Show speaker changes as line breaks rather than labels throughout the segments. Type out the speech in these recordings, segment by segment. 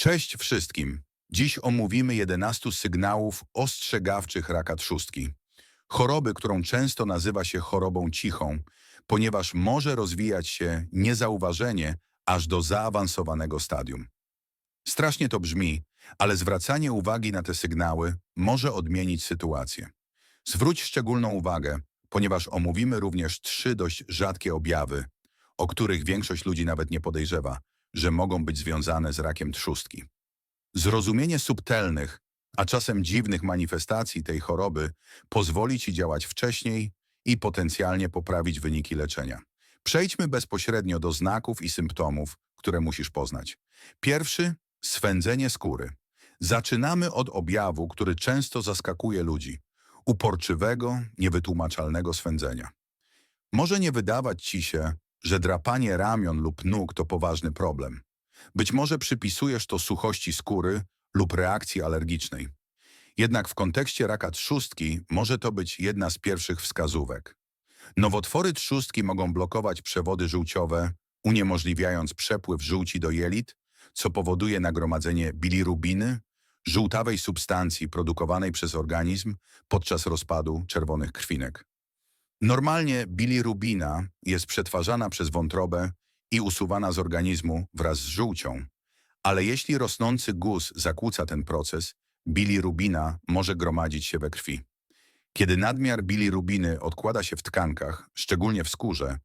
Cześć wszystkim. Dziś omówimy 11 sygnałów ostrzegawczych raka trzustki. Choroby, którą często nazywa się chorobą cichą, ponieważ może rozwijać się niezauważenie aż do zaawansowanego stadium. Strasznie to brzmi, ale zwracanie uwagi na te sygnały może odmienić sytuację. Zwróć szczególną uwagę, ponieważ omówimy również trzy dość rzadkie objawy, o których większość ludzi nawet nie podejrzewa, że mogą być związane z rakiem trzustki. Zrozumienie subtelnych, a czasem dziwnych manifestacji tej choroby pozwoli Ci działać wcześniej i potencjalnie poprawić wyniki leczenia. Przejdźmy bezpośrednio do znaków i symptomów, które musisz poznać. Pierwszy – swędzenie skóry. Zaczynamy od objawu, który często zaskakuje ludzi. Uporczywego, niewytłumaczalnego swędzenia. Może nie wydawać Ci się, że drapanie ramion lub nóg to poważny problem. Być może przypisujesz to suchości skóry lub reakcji alergicznej. Jednak w kontekście raka trzustki może to być jedna z pierwszych wskazówek. Nowotwory trzustki mogą blokować przewody żółciowe, uniemożliwiając przepływ żółci do jelit, co powoduje nagromadzenie bilirubiny, żółtawej substancji produkowanej przez organizm podczas rozpadu czerwonych krwinek. Normalnie bilirubina jest przetwarzana przez wątrobę i usuwana z organizmu wraz z żółcią, ale jeśli rosnący guz zakłóca ten proces, bilirubina może gromadzić się we krwi. Kiedy nadmiar bilirubiny odkłada się w tkankach, szczególnie w skórze,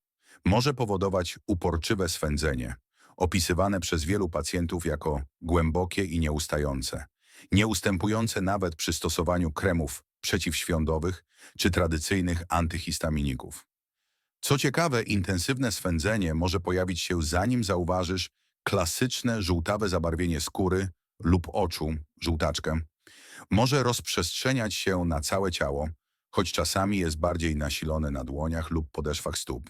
może powodować uporczywe swędzenie, opisywane przez wielu pacjentów jako głębokie i nieustające, nieustępujące nawet przy stosowaniu kremów przeciwświądowych czy tradycyjnych antyhistaminików. Co ciekawe, intensywne swędzenie może pojawić się zanim zauważysz klasyczne żółtawe zabarwienie skóry lub oczu, żółtaczkę. Może rozprzestrzeniać się na całe ciało, choć czasami jest bardziej nasilone na dłoniach lub podeszwach stóp.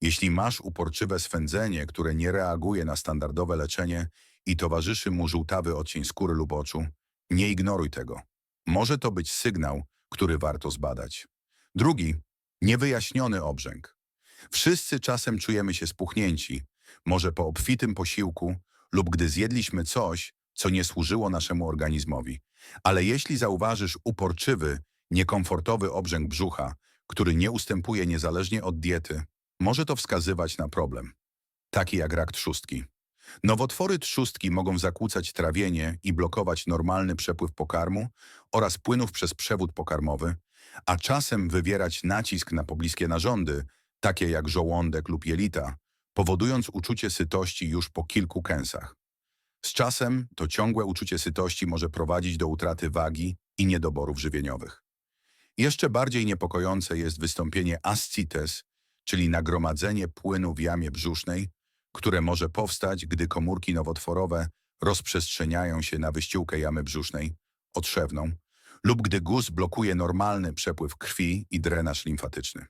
Jeśli masz uporczywe swędzenie, które nie reaguje na standardowe leczenie i towarzyszy mu żółtawy odcień skóry lub oczu, nie ignoruj tego. Może to być sygnał, który warto zbadać. Drugi, niewyjaśniony obrzęk. Wszyscy czasem czujemy się spuchnięci, może po obfitym posiłku lub gdy zjedliśmy coś, co nie służyło naszemu organizmowi. Ale jeśli zauważysz uporczywy, niekomfortowy obrzęk brzucha, który nie ustępuje niezależnie od diety, może to wskazywać na problem, taki jak rak trzustki. Nowotwory trzustki mogą zakłócać trawienie i blokować normalny przepływ pokarmu oraz płynów przez przewód pokarmowy, a czasem wywierać nacisk na pobliskie narządy, takie jak żołądek lub jelita, powodując uczucie sytości już po kilku kęsach. Z czasem to ciągłe uczucie sytości może prowadzić do utraty wagi i niedoborów żywieniowych. Jeszcze bardziej niepokojące jest wystąpienie ascites, czyli nagromadzenie płynu w jamie brzusznej, które może powstać, gdy komórki nowotworowe rozprzestrzeniają się na wyściółkę jamy brzusznej, otrzewną, lub gdy guz blokuje normalny przepływ krwi i drenaż limfatyczny.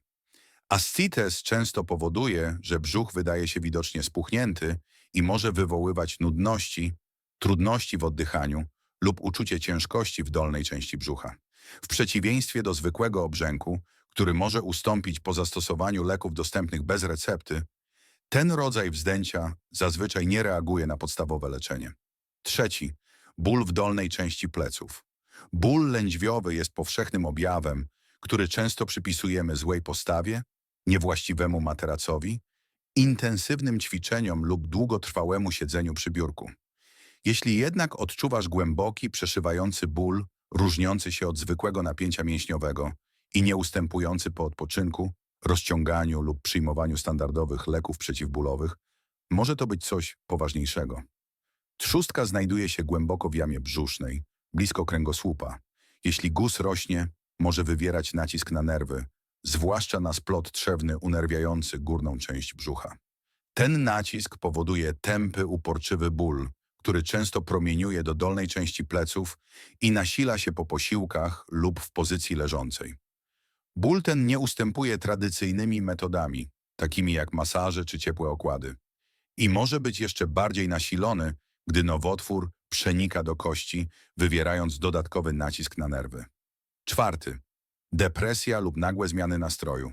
Ascites często powoduje, że brzuch wydaje się widocznie spuchnięty i może wywoływać nudności, trudności w oddychaniu lub uczucie ciężkości w dolnej części brzucha. W przeciwieństwie do zwykłego obrzęku, który może ustąpić po zastosowaniu leków dostępnych bez recepty, ten rodzaj wzdęcia zazwyczaj nie reaguje na podstawowe leczenie. Trzeci, ból w dolnej części pleców. Ból lędźwiowy jest powszechnym objawem, który często przypisujemy złej postawie, niewłaściwemu materacowi, intensywnym ćwiczeniom lub długotrwałemu siedzeniu przy biurku. Jeśli jednak odczuwasz głęboki, przeszywający ból, różniący się od zwykłego napięcia mięśniowego i nieustępujący po odpoczynku, rozciąganiu lub przyjmowaniu standardowych leków przeciwbólowych, może to być coś poważniejszego. Trzustka znajduje się głęboko w jamie brzusznej, blisko kręgosłupa. Jeśli guz rośnie, może wywierać nacisk na nerwy, zwłaszcza na splot trzewny unerwiający górną część brzucha. Ten nacisk powoduje tępy, uporczywy ból, który często promieniuje do dolnej części pleców i nasila się po posiłkach lub w pozycji leżącej. Ból ten nie ustępuje tradycyjnymi metodami, takimi jak masaże czy ciepłe okłady. I może być jeszcze bardziej nasilony, gdy nowotwór przenika do kości, wywierając dodatkowy nacisk na nerwy. Czwarty. Depresja lub nagłe zmiany nastroju.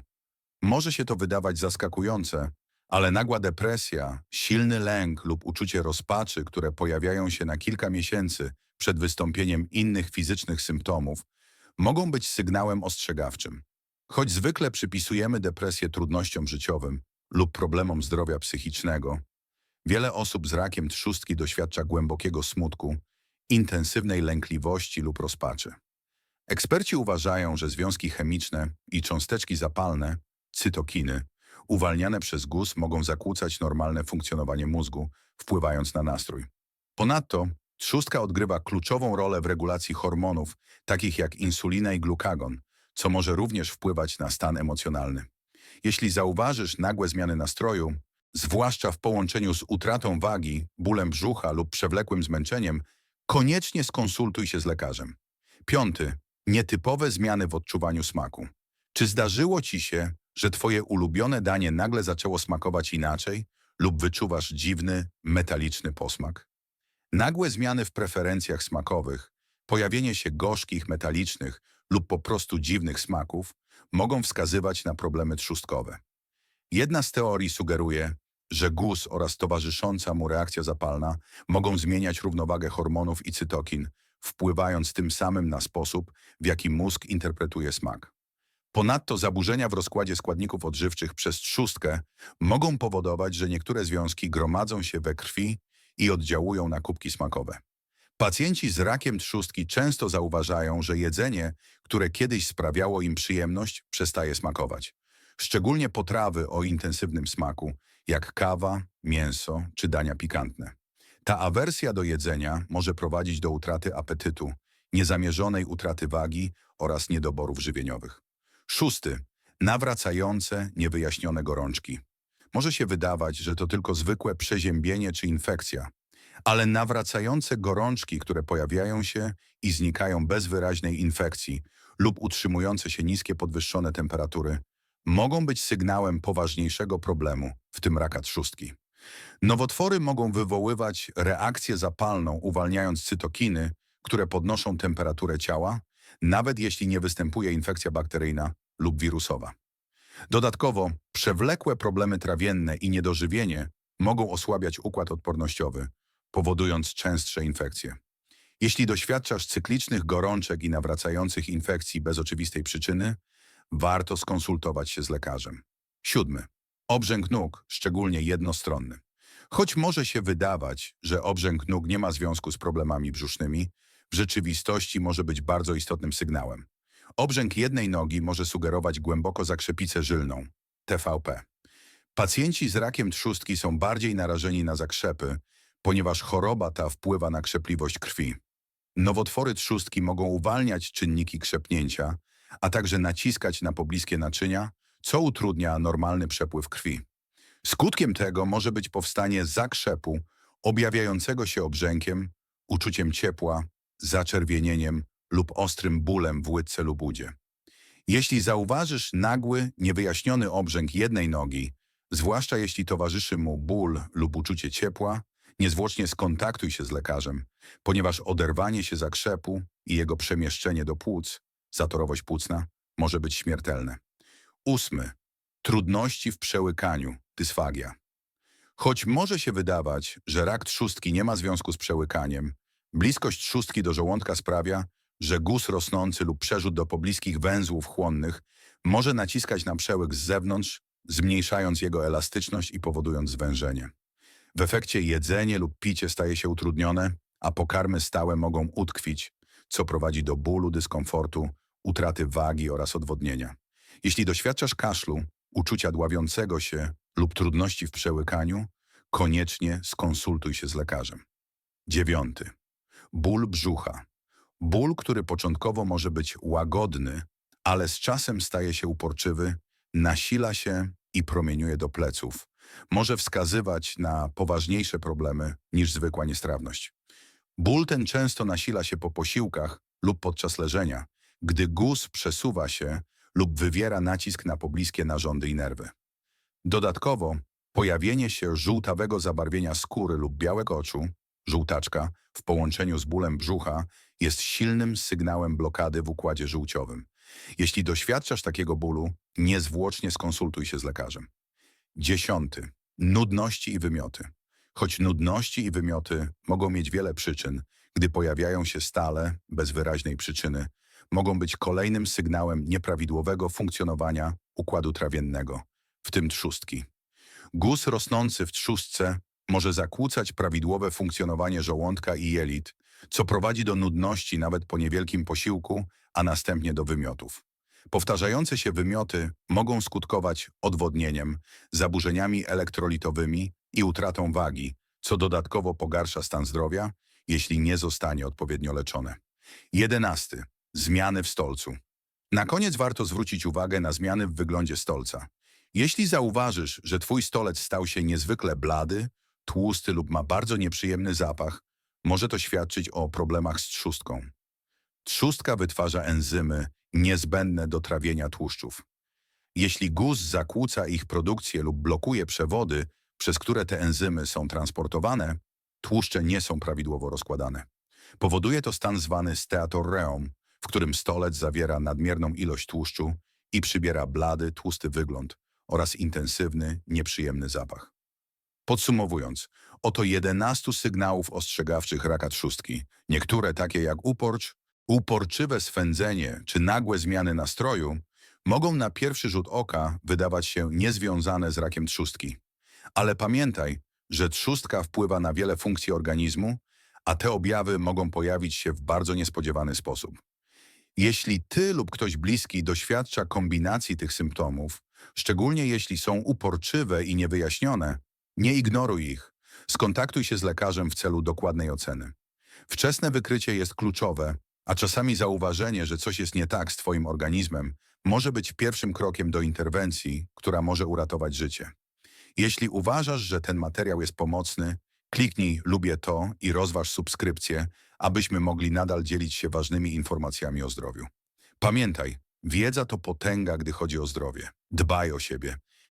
Może się to wydawać zaskakujące, Ale nagła depresja, silny lęk lub uczucie rozpaczy, które pojawiają się na kilka miesięcy przed wystąpieniem innych fizycznych symptomów, mogą być sygnałem ostrzegawczym. Choć zwykle przypisujemy depresję trudnościom życiowym lub problemom zdrowia psychicznego, wiele osób z rakiem trzustki doświadcza głębokiego smutku, intensywnej lękliwości lub rozpaczy. Eksperci uważają, że związki chemiczne i cząsteczki zapalne, cytokiny, uwalniane przez guz mogą zakłócać normalne funkcjonowanie mózgu, wpływając na nastrój. Ponadto trzustka odgrywa kluczową rolę w regulacji hormonów, takich jak insulina i glukagon, co może również wpływać na stan emocjonalny. Jeśli zauważysz nagłe zmiany nastroju, zwłaszcza w połączeniu z utratą wagi, bólem brzucha lub przewlekłym zmęczeniem, koniecznie skonsultuj się z lekarzem. Piąty. Nietypowe zmiany w odczuwaniu smaku. Czy zdarzyło ci się, że twoje ulubione danie nagle zaczęło smakować inaczej lub wyczuwasz dziwny, metaliczny posmak? Nagłe zmiany w preferencjach smakowych, pojawienie się gorzkich, metalicznych lub po prostu dziwnych smaków mogą wskazywać na problemy trzustkowe. Jedna z teorii sugeruje, że guz oraz towarzysząca mu reakcja zapalna mogą zmieniać równowagę hormonów i cytokin, wpływając tym samym na sposób, w jaki mózg interpretuje smak. Ponadto zaburzenia w rozkładzie składników odżywczych przez trzustkę mogą powodować, że niektóre związki gromadzą się we krwi i oddziałują na kubki smakowe. Pacjenci z rakiem trzustki często zauważają, że jedzenie, które kiedyś sprawiało im przyjemność, przestaje smakować. Szczególnie potrawy o intensywnym smaku, jak kawa, mięso czy dania pikantne. Ta awersja do jedzenia może prowadzić do utraty apetytu, niezamierzonej utraty wagi oraz niedoborów żywieniowych. Szósty. Nawracające, niewyjaśnione gorączki. Może się wydawać, że to tylko zwykłe przeziębienie czy infekcja, ale nawracające gorączki, które pojawiają się i znikają bez wyraźnej infekcji lub utrzymujące się niskie podwyższone temperatury, mogą być sygnałem poważniejszego problemu, w tym raka trzustki. Nowotwory mogą wywoływać reakcję zapalną, uwalniając cytokiny, które podnoszą temperaturę ciała, nawet jeśli nie występuje infekcja bakteryjna lub wirusowa. Dodatkowo, przewlekłe problemy trawienne i niedożywienie mogą osłabiać układ odpornościowy, powodując częstsze infekcje. Jeśli doświadczasz cyklicznych gorączek i nawracających infekcji bez oczywistej przyczyny, warto skonsultować się z lekarzem. Siódmy. Obrzęk nóg, szczególnie jednostronny. Choć może się wydawać, że obrzęk nóg nie ma związku z problemami brzusznymi, w rzeczywistości może być bardzo istotnym sygnałem. Obrzęk jednej nogi może sugerować głęboko zakrzepicę żylną, TVP. Pacjenci z rakiem trzustki są bardziej narażeni na zakrzepy, ponieważ choroba ta wpływa na krzepliwość krwi. Nowotwory trzustki mogą uwalniać czynniki krzepnięcia, a także naciskać na pobliskie naczynia, co utrudnia normalny przepływ krwi. Skutkiem tego może być powstanie zakrzepu objawiającego się obrzękiem, uczuciem ciepła, zaczerwienieniem lub ostrym bólem w łydce lub udzie. Jeśli zauważysz nagły, niewyjaśniony obrzęk jednej nogi, zwłaszcza jeśli towarzyszy mu ból lub uczucie ciepła, niezwłocznie skontaktuj się z lekarzem, ponieważ oderwanie się zakrzepu i jego przemieszczenie do płuc, zatorowość płucna, może być śmiertelne. Ósmy. Trudności w przełykaniu, dysfagia. Choć może się wydawać, że rak trzustki nie ma związku z przełykaniem, bliskość trzustki do żołądka sprawia, że guz rosnący lub przerzut do pobliskich węzłów chłonnych może naciskać na przełyk z zewnątrz, zmniejszając jego elastyczność i powodując zwężenie. W efekcie jedzenie lub picie staje się utrudnione, a pokarmy stałe mogą utkwić, co prowadzi do bólu, dyskomfortu, utraty wagi oraz odwodnienia. Jeśli doświadczasz kaszlu, uczucia dławiącego się lub trudności w przełykaniu, koniecznie skonsultuj się z lekarzem. Dziewiąty. Ból brzucha. Ból, który początkowo może być łagodny, ale z czasem staje się uporczywy, nasila się i promieniuje do pleców. Może wskazywać na poważniejsze problemy niż zwykła niestrawność. Ból ten często nasila się po posiłkach lub podczas leżenia, gdy guz przesuwa się lub wywiera nacisk na pobliskie narządy i nerwy. Dodatkowo pojawienie się żółtawego zabarwienia skóry lub białego oczu, żółtaczka, w połączeniu z bólem brzucha jest silnym sygnałem blokady w układzie żółciowym. Jeśli doświadczasz takiego bólu, niezwłocznie skonsultuj się z lekarzem. Dziesiąty. Nudności i wymioty. Choć nudności i wymioty mogą mieć wiele przyczyn, gdy pojawiają się stale, bez wyraźnej przyczyny, mogą być kolejnym sygnałem nieprawidłowego funkcjonowania układu trawiennego, w tym trzustki. Guz rosnący w trzustce może zakłócać prawidłowe funkcjonowanie żołądka i jelit, co prowadzi do nudności nawet po niewielkim posiłku, a następnie do wymiotów. Powtarzające się wymioty mogą skutkować odwodnieniem, zaburzeniami elektrolitowymi i utratą wagi, co dodatkowo pogarsza stan zdrowia, jeśli nie zostanie odpowiednio leczone. 11. Zmiany w stolcu. Na koniec warto zwrócić uwagę na zmiany w wyglądzie stolca. Jeśli zauważysz, że twój stolec stał się niezwykle blady, tłusty lub ma bardzo nieprzyjemny zapach, może to świadczyć o problemach z trzustką. Trzustka wytwarza enzymy niezbędne do trawienia tłuszczów. Jeśli guz zakłóca ich produkcję lub blokuje przewody, przez które te enzymy są transportowane, tłuszcze nie są prawidłowo rozkładane. Powoduje to stan zwany steatorreum, w którym stolec zawiera nadmierną ilość tłuszczu i przybiera blady, tłusty wygląd oraz intensywny, nieprzyjemny zapach. Podsumowując, oto 11 sygnałów ostrzegawczych raka trzustki. Niektóre, takie jak uporcz, uporczywe swędzenie czy nagłe zmiany nastroju, mogą na pierwszy rzut oka wydawać się niezwiązane z rakiem trzustki. Ale pamiętaj, że trzustka wpływa na wiele funkcji organizmu, a te objawy mogą pojawić się w bardzo niespodziewany sposób. Jeśli ty lub ktoś bliski doświadcza kombinacji tych symptomów, szczególnie jeśli są uporczywe i niewyjaśnione, nie ignoruj ich. Skontaktuj się z lekarzem w celu dokładnej oceny. Wczesne wykrycie jest kluczowe, a czasami zauważenie, że coś jest nie tak z Twoim organizmem, może być pierwszym krokiem do interwencji, która może uratować życie. Jeśli uważasz, że ten materiał jest pomocny, kliknij lubię to i rozważ subskrypcję, abyśmy mogli nadal dzielić się ważnymi informacjami o zdrowiu. Pamiętaj, wiedza to potęga, gdy chodzi o zdrowie. Dbaj o siebie